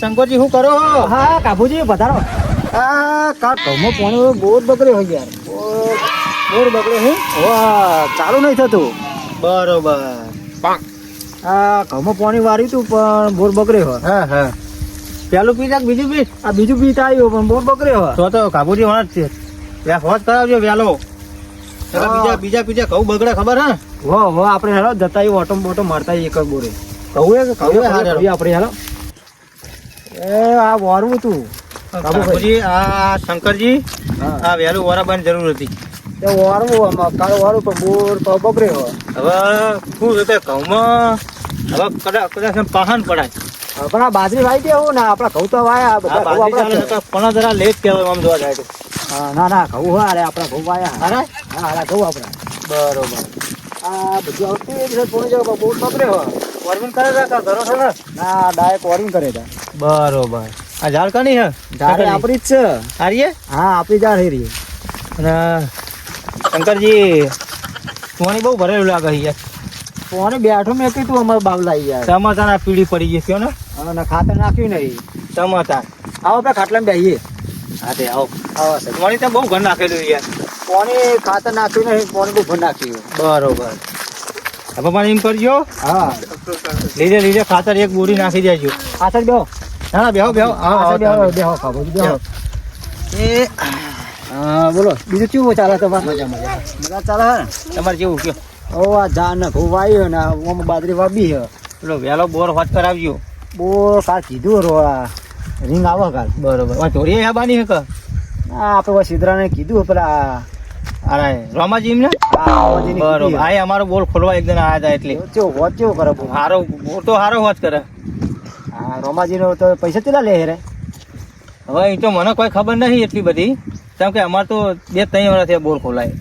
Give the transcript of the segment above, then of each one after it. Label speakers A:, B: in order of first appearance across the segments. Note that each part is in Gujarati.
A: શંકરજી શું કરો
B: હા? કાબુજી પધારો આ કા ઘઉંમાં પાણી બોર બગડ્યો હોય યાર. બોર બોર બગડ્યો હું? વાહ ચાલુ નહીં થતું.
A: બરોબર.
B: આ ઘઉંમાં પાણી વાર્યું હતું પણ બોર બગડ્યો હોય.
A: હા હા. પેલું પી જાક બીજું પી.
B: આ બીજું બીટ આવ્યું પણ બોર બગડ્યો હોય.
A: તો તો કાબુજી વાંચ છે. ત્યાં ફોજ કરાવજો વેલો. નકર બીજા બીજા બીજા ઘઉં બગડે ખબર હા?
B: વાહ વાહ આપણે હેલો જતા ઓટો બોટો મારતા એક બોરે. કહું એ
A: કહું
B: આપણે હેલો. એ આ વારવું તું.
A: આ શંકરજી આ વહેલું વરાબાની જરૂર હતી.
B: એ વારવું આમાં કાળ વારું પણ બોર તો બગડ્યો હોય
A: હવે શું છે ઘઉંમાં? હવે કદાચ કદાચ પાહન પડાય.
B: પણ આ બાજરી વાઈ દેવું ને આપડા ઘઉં તો વાયા બધા આપણા
A: પણ જરા લેટ કહેવાય આમ જોવા જાય
B: હા, ના ના ઘઉં હા અરે આપણા ઘઉં વાયા.
A: અરે
B: હા અરે ઘઉં આપડા
A: બરોબર.
B: આ બધું આવતું એ દિવસ પોણી જાવ બહુ બગડ્યો હોય.
A: વરમીન કરે છે? તો ધરો છો ને?
B: ના ડાય કોરિંગ કરે છે.
A: બરોબર. આ ઝાડ કની હે
B: ઝાડ આપણી જ છે.
A: હારીએ?
B: હા આપણી ઝાડ હે રહી.
A: અને શંકરજી પાણી બહુ ભરેલું લાગે છે યાર.
B: પોણી બેઠું મેં કીધું અમારે બાબલા યાર.
A: ટમાટાના પીળી પડી ગઈ છે ને?
B: અને ખાતર નાખ્યું નહીં
A: ટમાટા
B: આવો આપણે ખાટલામાં બેહીએ.
A: હા તે આવો.
B: આવો સર
A: પાણી તો બહુ ઘર નાખેલું યાર.
B: પાણી ખાતર નાખ્યું નહીં પાણી બહુ ઘર નાખ્યું
A: બરોબર. હવે પણ એમ કરજો.
B: હા.
A: લીધે લીધે ખાતર એક બોરી નાખી દેજો.
B: ખાતર બેહો.
A: હા બેહો બેહો.
B: હા બેહો બેહો ખાબો બેહો.
A: એ
B: હા બોલો. બીજું કેવું ચાલે તમારે? મજા મજા. મજા ચાલે હે
A: તમારે જેવું કયો?
B: ઓ આ ને ઘઉં વાયું ને ઓમ બાજરી વાબી હે.
A: પેલો વહેલો બોર વાત કરાવજો.
B: બહુ કાલ કીધું રો આ રીંગ આવે કાલ.
A: બરોબર. આ ધોરી બાની હે કે?
B: આ આપણે સિદ્રાને કીધું પેલા
A: અરે રોમાજી
B: આ
A: બરોબર. આ અમારો બોલ ખોલવા એકદમ આયા હતા એટલે.
B: હોત ચેવો કરે.
A: હારો તો હારો હોત કરે.
B: હા રોમાજીનો તો પૈસા કેટલા લે રે
A: હવે એ તો મને કોઈ ખબર નહીં એટલી બધી. કેમ કે અમારે તો બે ત્રણ વર્ષથી બોર ખોલાય.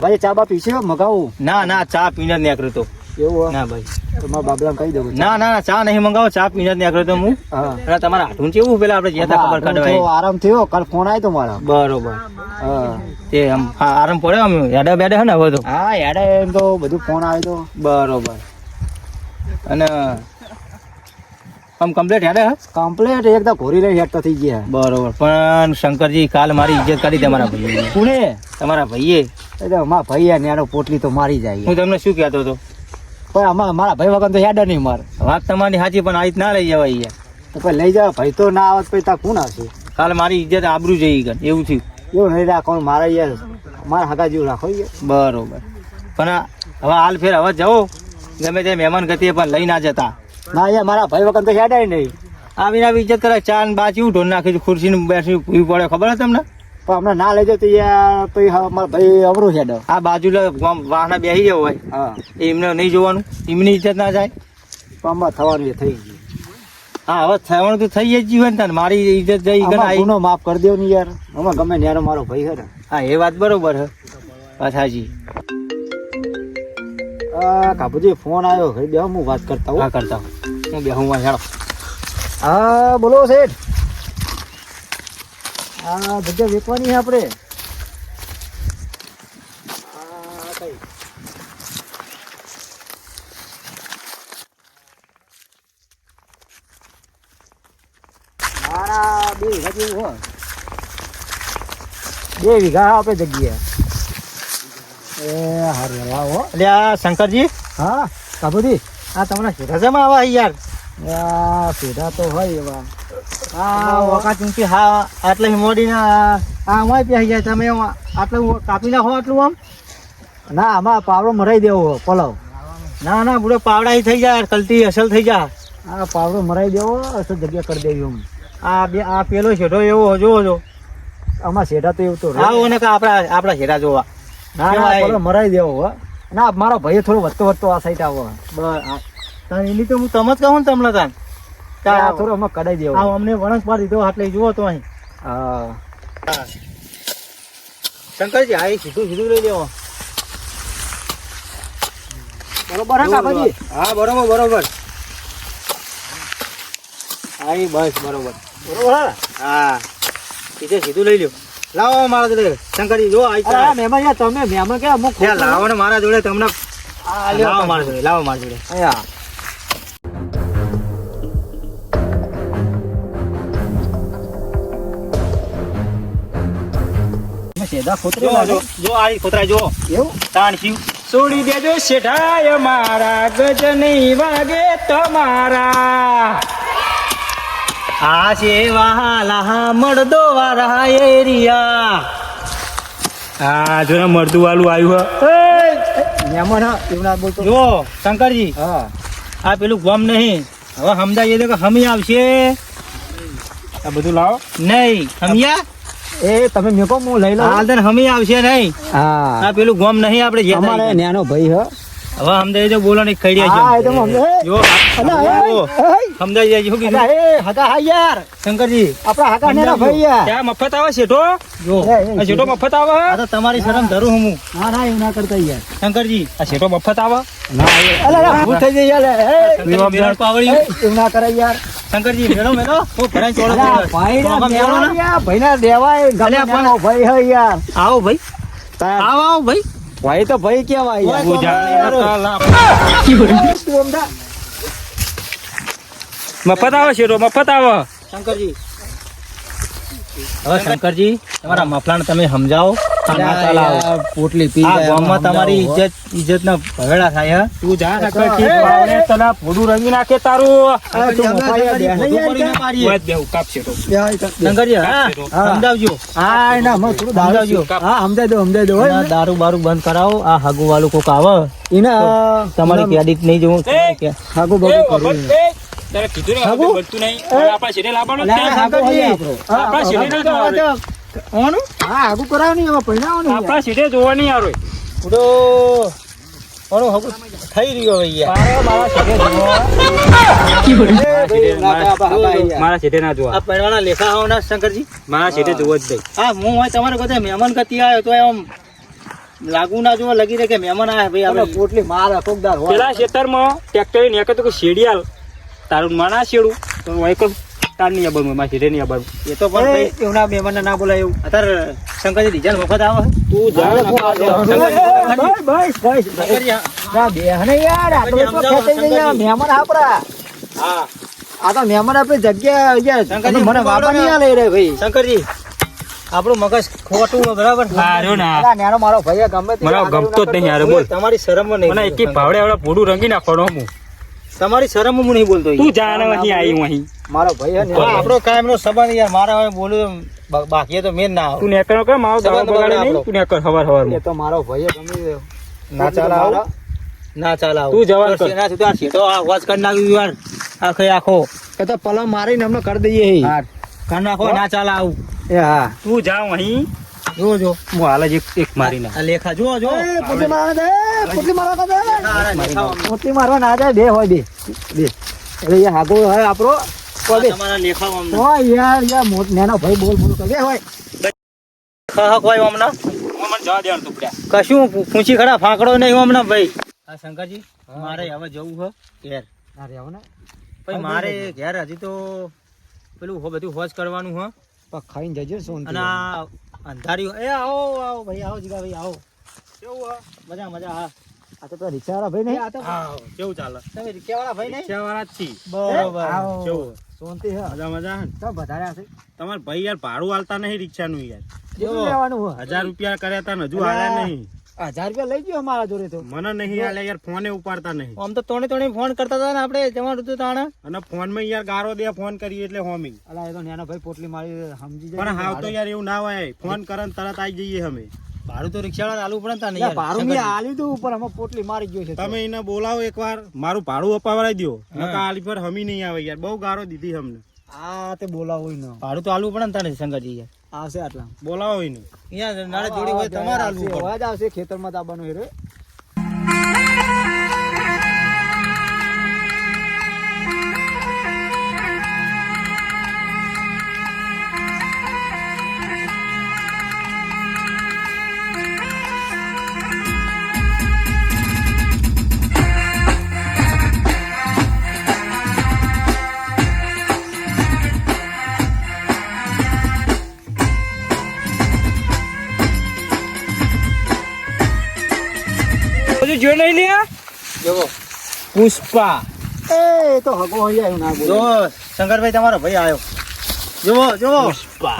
B: ભાઈ ચા બા પીશે મગાવું.
A: ના ના ચા પીને જ નીકળ્યો તો.
B: એવું
A: ના ભાઈ.
B: તો મારા કહી દઉં
A: ના ના ના, ચા નહીં મંગાવો ચા પીને જ નીકળ્યો તો હું. અને તમારા હાથું કેવું પેલા આપણે જે ખબર કાઢવાય.
B: આરામ થયો કાલ ફોન આવ્યો મારા.
A: બરોબર.
B: હા.
A: તે આમ આરામ પડ્યો આમ યાડા બેડા હે ને હવે તો?
B: હા એમ તો બધું ફોન આવ્યો તો.
A: બરોબર. અને આમ કમ્પ્લીટ હેડે
B: કમ્પ્લેટ એકદમ ઘોરી લઈ હેઠતા થઈ ગયા.
A: બરોબર. પણ શંકરજી કાલ મારી ઇજ્જત કરી તમારા ભાઈએ.
B: પુણે
A: તમારા ભાઈએ.
B: એટલે મારા ભાઈ આ ન્યાનો પોટલી તો મારી જાય
A: હું તમને શું કહેતો હતો?
B: પણ અમારા મારા ભાઈ વગર તો હેડે નહીં માર.
A: વાત તમારી સાચી પણ આ ના લઈ જવાય યાર.
B: તો પછી લઈ જાવ ભાઈ તો ના આવત પછી તા કોણ આવશે?
A: કાલ મારી ઇજ્જત આબરૂ જઈ ગઈ એવું થયું.
B: એવું નહીં રાખવાનું મારા યાર મારા હગા જેવું રાખો યાર.
A: બરોબર. પણ હવે હાલ ફેર હવે જવો. ગમે તે મહેમાન ગતિએ પણ લઈ ના જતા.
B: ના યાર મારા ભાઈ વગર તો હેડાય નહીં.
A: આવીને આવી ઇજ્જત કરે ચા ને બાચી ઢોર નાખી છે ખુરશી ને બેસી પડે ખબર હે તમને?
B: પણ હમણાં ના લઈ જાવ તો યાર પછી મારા ભાઈ અવરું હેડો
A: આ બાજુ વાહના બેસી જવું હોય.
B: હા.
A: એમને નહીં જોવાનું એમની ઇજ્જત ના જાય
B: પણ અમારે થવાનું એ થઈ ગયું.
A: હા હવે થવાનું તો થઈ જ જીવન તને મારી ઇજ્જત જઈ
B: ગુનો માફ કરી દો ને યાર. અમે ગમે ન્યારો મારો ભાઈ હે
A: હા એ વાત બરોબર હે.
B: પાછાજી. કાપુજી ફોન આવ્યો ઘડી બે હું વાત કરતા
A: હા
B: હું
A: કરતા હું બે હું હેડો
B: હા બોલો શેઠ. આ જગ્યા વેચવાની છે આપણે. મારા બે વીઘા જેવું હોય. બે વીઘા આપણે જગ્યા એ હારું હો
A: એટલે આ શંકરજી?
B: હા કાબુજી
A: આ તમને રજામાં આવા યાર?
B: આ સીધા તો હોય એવા.
A: આ વખત ચૂંકી હા આટલે મોડીને આ અમાય પહેરી જાય. તમે આટલું કાપી નાખો આટલું આમ?
B: ના આમાં પાવડો મરાઈ દેવો પલાવ.
A: ના ના બુડો પાવડા થઈ જાય કલતી અસલ થઈ જાય.
B: આ પાવડો મરાઈ દેવો અસલ જગ્યા કરી દેવી હું
A: આ બે આ પેલો છેડો એવો જોવો જો
B: આમાં શેઢા તો એવું તો
A: હા ને કે આપણા આપણા છેડા જોવા.
B: ના ના પેલો મરાઈ દેવો હો. ના મારો ભાઈ થોડો વધતો વધતો આ સાઈડ આવો.
A: બસ એની તો હું તમ જ કહું ને તમને તાન
B: આ થોડો આમાં કડાઈ દેવો.
A: આ અમને વણસ પાડી દીધો આટલે જુઓ તો અહીં.
B: હા.
A: શંકરજી સીધું સીધું લઈ લેવો.
B: બરોબર હા
A: બરોબર બરોબર. હા બસ બરોબર.
B: બરોબર હા?
A: સીધે સીધું લઈ લ્યો. લાવો મારા જોડે. શંકરજી જો
B: આ મહેમાન યાર તમે મહેમાન કે અમુક
A: લાવો ને મારા જોડે તમને લાવો મારા જોડે લાવો મારા જોડે.
B: અહીંયા. સીધા ખોતરે
A: જો આ ખોતરા જો.
B: એવું?
A: તાણ શિવ
C: છોડી દેજો શેઠાય મારા ગજ નહીં વાગે તમારા.
A: આ છે વાલા મળદો વાળા એરિયા
C: આ જો ને મરદું વાળું આવ્યું હે.
B: એવું ના બોલતો
A: જો શંકરજી.
B: હા.
A: આ પેલું ગમ નહીં. હવે સમજાય કે હમી આવશે.
C: આ બધું લાવો.
A: નહીં સમજ્યા
B: એ તમે મેકો હું લઈ લઉં.
A: હાલ હમી આવશે નહીં.
B: હા.
A: આ પેલું ગોમ નહીં આપણે જે
B: અમારે. ન્યાનો ભાઈ હ.
A: હવે સમજાય જો બોલો ને કઈ
B: હા એ તો
A: રહ્યા જો સમજાઈ જાય શું કીધું?
B: એ, હગા હા યાર.
A: શંકરજી
B: આપણા હગા ને ભાઈ યાર.
C: ક્યાં મફત આવે શેઠો?
A: જો.
C: આ શેઠો મફત આવે?
A: આ તો તમારી શરમ ધરું હું.
B: ના ના એવું ના કરતા યાર.
A: શંકરજી
C: આ શેઠો મફત આવે?
B: અલા, અલા, હું થઈ ગઈ યાર. એ,
A: પાવડી
B: એવું ના કરાય યાર.
A: શંકરજી મેળો મેળો. હું ભરાઈ ચોળો
B: ભાઈ ના
A: મેળો ને.
B: દેવાય ભાઈ ના દેવાય. ગમે
A: પણ-
B: ભાઈ હે યાર.
A: આવો ભાઈ. આવો આવો ભાઈ.
B: ભાઈ તો ભાઈ કેવાય યાર.
A: ઓય,
C: હું જાણે
B: યાર.
C: નતા લાવ.
B: તું અમદા
C: મફત આવે શેરો મફત આવે.
A: શંકરજી. હવે શંકરજી તમારા મફલાને તમે સમજાવો. ના
B: પોટલી પી
A: ગામમાં તમારી ઇજ્જત ઇજ્જત ના ભવેડા થાય
C: તું જા ભાવને તને ભોડું રંગી નાખે તારું.
A: સમજાવજો.
B: હા એના માં થોડું દારૂ
A: સમજાવજો.
B: હા સમજાઈ દો સમજાઈ દો
A: દારૂ બારૂ બંધ કરાવો. આ હાગુ વાળું કોક આવે.
B: એના
A: તમારી ક્રેડિટ નહીં જોવું
B: હાગુ બાગુ
C: તારે કીધું ને
B: હાગુ?
C: બનતું નહીં આપણા શેઠે લાવવાનું છે.
B: હાગુ હોય
A: શંકરજી.
B: આપણો. હા,
C: આપણા
B: આપણો
C: શેઠે
B: હાગુ
C: ના આવે.
B: હા હાગુ કરાવો હવે પહેરાવાનું
C: આપણા શેઠે જોવા નહીં આવે
A: ઉડો. કોનું થઈ રહ્યો હવે યાર.
C: મારા
B: ના તો યાર.
C: મારા શેઠે ના જોવા
A: આ પહેરવાના લેખા આવવાના શંકરજી
C: મારા સીધે જોવો જ નહીં
A: હા હું હોય તમારે બધા મહેમાન કતી આવ્યો તો એમ લાગુ ના જોવા લગી રહે કે મહેમાન આવ્યા ભાઈ
B: આપણે પોટલી મારે કોકદાર હોય.
C: પેલા ખેતરમાં ટ્રેક્ટર ને તો કે શેડિયાલ તારું માં ના શેડું તો હું એક તાર નહીં અબર મારા શેઠે નહીં અબર
A: એ તો પણ
B: એ,
A: મહેમાન
B: એવું ના બોલાય એવું.
A: અત્યારે શંકરજી ડીઝલ વખત આવે.
C: તું
B: જાણ બસ, બસ, યાર, તો. મહેમાન આપડા
A: હા.
B: આ તો મહેમાન આપણી જગ્યા યાર,
A: શંકરજી,
B: મને વાપા નહીં? આલે રે ભાઈ.
A: શંકરજી આપણું મગજ ખોટું બરાબર?
C: સારું ના.
B: નાનો મારો ભાઈ ગમે
C: મને ગમતો જ નહીં યાર
A: બોલ
C: બોલ.
A: તમારી શરમ નહીં
C: મને એકી ભાવડે આવડે ભોડું રંગી નાખવાનો હું.
A: તમારી શરમ હું નહીં બોલતો
C: તું જાણે ને અહીં આવી હું અહીં.
B: મારો ભાઈ હે ને,
A: આપણો કાયમ નો સંબંધ યાર મારા હવે બોલું બાકી તો મેન ના આવે
C: તું નેકર કે મારો દાવા બગાડે નહીં તું નેકર હવાર હવાર
B: એ તો મારો ભાઈ ગમે
A: ના ચાલે આવું? ના ચાલ આવું
C: તું જવાન કર.
A: ના તું આ શેઠો આ વાસ કર નાખ્યું યાર. આખે આખો.
B: એ તો પલંગ મારીને અમને કરી દઈએ હે.
A: હા. કર નાખો ના ચાલ આવું
B: એ હા.
C: તું જાવ અહીં.
A: જો જો
C: હું હાલ જ એક એક મારી
A: લેખા જો જો
B: પોટલી મારવા દે, પોટલી મારવા દે. પોટલી મારવા ના જાય બે હોય બે. બે. અરે એ હાગો હોય આપણો. કોઈ બે.
A: આ તમારા લેખા આમ.
B: યાર યાર મોટ- નેનો ભાઈ બોલ બોલ કરે. હોય.
A: લેખા હક હમણાં
C: મને જવા દેવાનું તું
A: કશું પૂછી ખરા ફાંકડો નહીં હમણાં ભાઈ. હા શંકરજી મારે હવે જવું છે ઘેર.
B: ને?
A: ભાઈ મારે ઘેર હજી તો પેલું બધું હોજ કરવાનું હો.
B: ખાઈ ખાઈને જજો સોનથી.
A: અને આ અંધારી એ આવો આવો ભાઈ આવો જીગા ભાઈ આવો. કેવું હા? મજા મજા હા.
B: આ તો પેલા રિક્ષાવાળા ભાઈ નહીં?
A: આ તો
C: કેવું ચાલે?
A: તમે રિક્ષાવાળા ભાઈ નહીં?
C: રિક્ષાવાળા જ છીએ.
A: બરોબર.
C: કેવું?
B: હે.
C: મજા મજા હે
B: તો વધારે હશે.
C: તમારે ભાઈ યાર ભાડું આલતા નહીં રિક્ષાનું યાર.
B: લેવાનું
C: હજાર રૂપિયા કર્યા હતા ને હજુ આવ્યા નહીં.
B: હજાર રૂપિયા લઈ ગયો મારા જોડે તો.
C: મને નહીં આલે યાર ફોને ઉપાડતા નહીં.
A: આમ તો તોણે તોણે ફોન કરતા હતા ને આપણે જવાનું હતું તાણે.
C: અને ફોનમાં યાર ગારો દે ફોન કરીએ એટલે હોમી.
B: અલા એ તો નેનો ભાઈ પોટલી મારી સમજી જાય
C: પણ હાવ તો યાર એવું ના હોય. ફોન કરન તરત આવી જઈએ અમે.
A: ભાડું તો રિક્ષાવાળા આલવું પડે ને નહીં
B: ભાડું મેં આલ્યું તું ઉપર અમે પોટલી મારી ગયો છે
C: તમે એને બોલાવો એકવાર. મારું ભાડું અપાવરાઈ દો નકા આલી પર હમી નહીં આવે યાર. બહુ ગારો દીધી અમને.
B: આ તે બોલાવો ન.
A: ભાડું તો આલુ પણ ને તાને શંકરજી યાર.
B: આવશે આટલા.
C: બોલાવો એને.
A: અહીંયા નાળે જોડી હોય તમારે
B: અવાજ આવશે ખેતરમાં દાબાનો હેરે.
C: બધું જો નહીં લ્યા
A: જો
C: પુષ્પા.
B: એ તો હગો હોય એવું ના
A: જો શંકરભાઈ તમારો ભાઈ આવ્યો જોવો જુઓ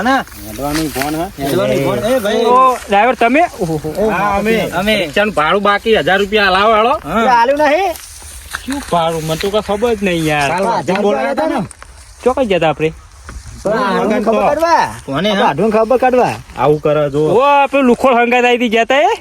A: અને?
B: હેડવાની ફોન હે?
A: હેડવાની ફોન. એ ભાઈ.
C: ઓ ડ્રાઈવર તમે? ઓહો.
B: હા અમે
A: અમે.
C: ચાલ ભાડું બાકી 1000 રૂપિયા લાવો હાલો.
B: આલ્યું નહીં?
C: શું ભાડું? મને તો ખબર જ નહીં યાર.
B: કાલ બોલાયા હતા ને.
C: ચોકઈ જતા આપણે.
B: ખબર કાઢવા?
A: કોને
B: ખબર કાઢવા?
C: આવું કરે જો પેલું આપણે લુખોડ હંગાત આવી ગયા જતા એ?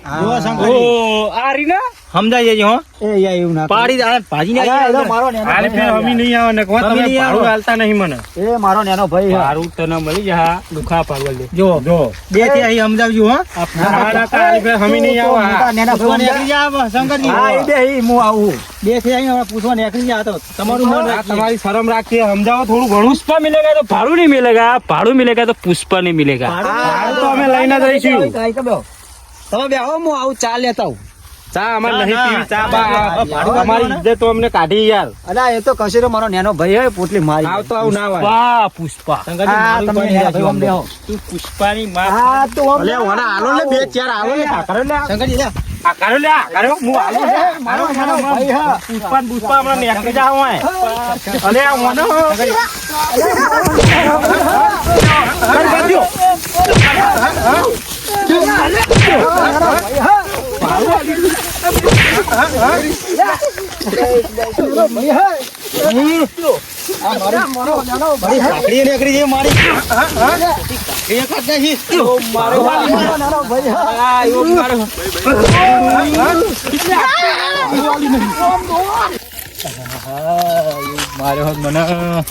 C: આ રી
A: સમજાઈ જજો
B: એ યા એવું ના
A: પાડી આ ભાજી
B: ને
A: આ
B: મારો નેનો આલે
C: ફેર
B: હે
C: હમી નહીં આવે ને કહો તમે ભાડું હાલતા નહીં મને
B: એ મારો નેનો ભાઈ હે
C: ભાડું તને મળી જા દુખા પાડવા દે
A: જો
C: જો
A: બેથી અહીં સમજાવજો હો
C: ના, કા આલે ફેર હમી નહીં આવે
B: નેના
A: પૂછવા નીકળી જા શંકરજી
B: હા એ બે હું આવું
A: બેથી અહીં હવે પૂછવા નીકળી જા તો તમારું મન
C: તમારી શરમ રાખીએ સમજાવો થોડું ઘણું પુષ્પા મિલેગા તો ભાડું નહીં મિલેગા ભાડું મિલેગા તો પુષ્પા નહીં મિલેગા
A: ભાડું
C: તો અમે લઈને જ રહીશું.
B: કે. તમે બે આવો હું આવું ચા લેતા આવું
C: ચા અમારે નહીં પીવી ચા બા
A: ભાડું
C: ઇજ્જત તો અમને કાઢી યાર
B: અરે એ તો કશે તો મારો નેનો ભાઈ હોય પોટલી મારી
C: આવ તો આવું ના હોય
A: પુષ્પા પુષ્પા
B: તમે.
C: તું પુષ્પાની માં
B: હા તો
C: ઓના બે ચાર. લે હું
B: મારો ભાઈ હે
C: પુષ્પા હમણાં હોય અલે ઓનો
B: હે
C: મારો મને.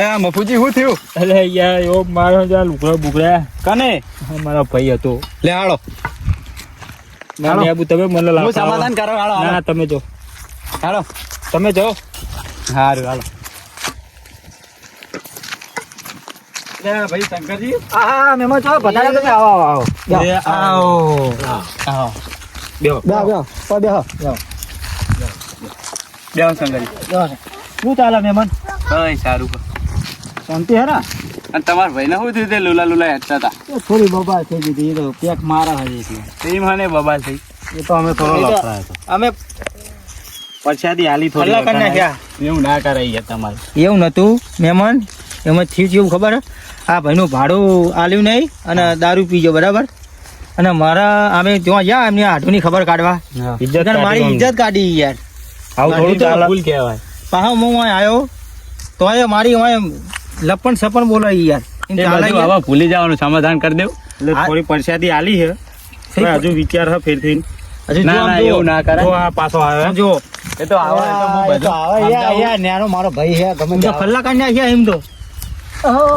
C: આ મફુજી શું થયું? અરે યાર મારો જા લુકડો બુકડા કને? મારો ભાઈ હતો.
B: લે હાલો.
C: આબુ તમે મને લાવો.
B: સમાધાન કરો? હાલો
C: ના ના તમે જો.
B: હાલો.
C: તમે જો.
B: હારું હાલો.
C: ભાઈ શંકરજી.
B: હા હા મહેમાન બધા તમે? આવો આવો આવો.
C: આવો.
B: આવો.
C: બેહો.
B: બેહો બેહો. બેહો. બેહો
C: બેહો. શંકરજી.
B: બેહો. શું ચાલે મહેમાન
C: કઈ સારું.
B: શાંતિ હે
C: અને તમારા ભાઈને શું થયું તે લુલા લુલા હેઠતા હતા
B: થોડી બબાલ થઈ ગઈ એ તો પેક મારા હજી એટલે
C: એ મને બબાલ થઈ.
B: એ તો અમે થોડો
A: અમે
C: પરસાદી હાલી થોડી. એવું ના કરાઈ ગયા તમારે.
A: એવું નતું મહેમાન? એમાં થયું કેવું ખબર? આ ભાઈનું ભાડું આલ્યું નહીં અને દારૂ પીજો બરાબર? અને મારા અમે ત્યાં ગયા એમની આઢુની ખબર કાઢવા. મારી ઇજ્જત કાઢી યાર.
C: આવું થોડું ભૂલ કહેવાય.
A: પાહો હું આવ્યો. તો મારી લપણ સપણ બોલાય યાર.
C: ભૂલી જવાનું સમાધાન કરી દેવું. એટલે થોડી પરસાદી આલી છે. હજુ વિચાર છે ફેરથી
A: હજી જો
C: ના ના એવું ના કરે જો આ પાછો
A: આમ
C: આવે.
A: જુઓ.
C: એ તો આવે તો હું
B: આવે. યાર
C: સમજાવું.
B: યાર નેનો મારો ભાઈ હે ગમે
A: તો ફલ્લા કાઢી નાખ્યા એમ તો.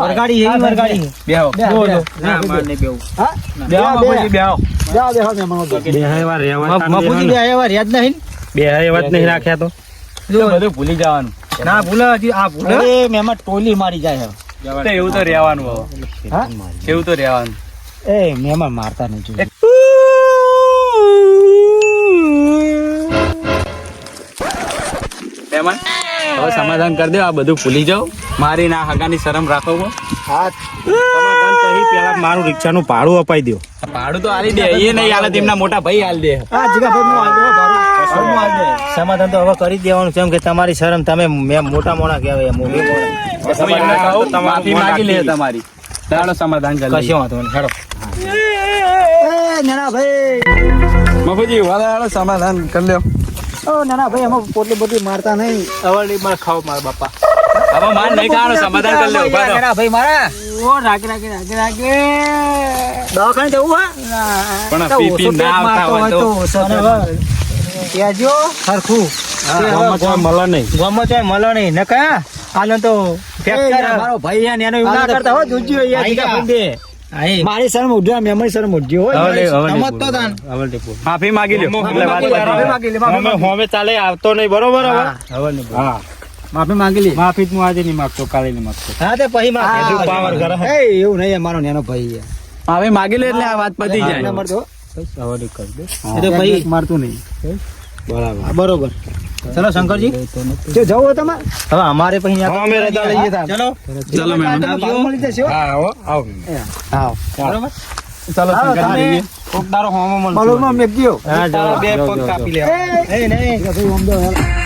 A: વરગાડી એવી વરગાડી.
C: બેહો.
B: બે,
A: જો, જો.
C: ના માર ને બેહો
B: હા?
C: બેહો
B: બે,
C: બાપુજી, બેહો.
B: બેહો. બેહો મહેમાનો તો.
C: બેહવા રહેવા
A: રેવા બાપુજી બે આવ્યા રહ્યા જ નહીં
C: બેહવા એવા જ નહીં રાખ્યા તો. બધું ભૂલી જવાનું.
A: ના ભૂલે હજી. આ ભૂલે?
B: અરે મેમાં ટોલી મારી જાય
C: તો એવું તો રહેવાનું હવે.
B: હા?
C: એવું તો રહેવાનું.
B: એ મેમાં મારતા નહીં જોઈએ
C: મહેમાન હવે સમાધાન કરી દો આ બધું ભૂલી જાઓ. મારી ના હગાની શરમ રાખો
B: હા.
C: સમાધાન કરી પેલા મારું રિક્ષાનું ભાડું અપાઈ દો ભાડું તો આલી દે એ નહીં આલે તેમના મોટા ભાઈ આલી દે.
B: હા જીગાભાઈ હું આવી ગયો
A: સમાધાન તો હવે કરી દેવાનું છે એમ કે તમારી શરમ તમે મેં મોટા મોણા કહેવાય એમ મોટી મોણા.
C: હું એમને કહું, માફી માંગી લે તમારી. ચાલો સમાધાન કરી
A: કશો વાંધો નહીં હેડો.
B: નાના ભાઈ.
C: મફુજી વાળા સમાધાન કરી લ્યો.
B: ઓ નાના ભાઈ એમાં પોટલી બોટલી મારતા નહીં.
A: અવળી માં ખાઓ મારા બાપા.
C: હવે માર નહીં ખાવાનું સમાધાન કરી લ્યો ઊભા
A: ભાઈ મારા. ઓ રાગે રાગે રાગે રાગે.
B: દવાખાને જવું હા
C: પણ
B: તો
C: પી પી
B: ઓછો
C: ના આવતા હોય તો
B: ઓછો પેટ મારતો.
A: કહેજો સરખું.
C: મળે નહીં.
A: ગમો તો મળો નહીં. ને કયા આનો તો ફેક્ટર
B: મારો ભાઈ હે એનો ના કરતા હો જોજો યાર
A: આઈ.
B: જીગા
A: જા.
B: ભાઈ બે. મારી સર ઉઠ્યો મેમરી
A: સર.
C: માફી માગી લ્યો.
A: માગી લે,
C: પતી
A: માફી
C: જાય.
A: માગી લે, માફી
C: હવે- હવે ચાલે આવતો નહીં બરોબર હવે?
A: હા.
B: માફી માંગી લી
C: માફી હું આજે નહીં માગતો કાલે નહીં માગતો.
A: હા તે પછી માં
C: પાવર કરે હે.
B: એવું નહીં મારો નેનો ભાઈ છે.
C: માફી માંગી લે એટલે આ વાત પતી
B: જાય.
C: જાય
B: દો
C: સવારી કરી દે.
A: એટલે ભાઈ
B: મારતું નહીં.
C: બરાબર.
A: બરોબર. ચલો શંકરજી.
B: જો જવું હોય તમારે?
A: હવે અમારે પછી
C: અમે રજા લઈએ.
A: ચલો.
C: ચલો મહેમાન
B: મળી જશે હા.
C: આવો. આવો
B: આવો
A: બરોબર?
C: ચાલો શંકરજી
B: તમે-.
C: કોક હોમો મળશું.
B: બલોરમાં મેં ગયો
A: હા
C: બે પગ કાપી લેવા.
B: એ
A: નહીં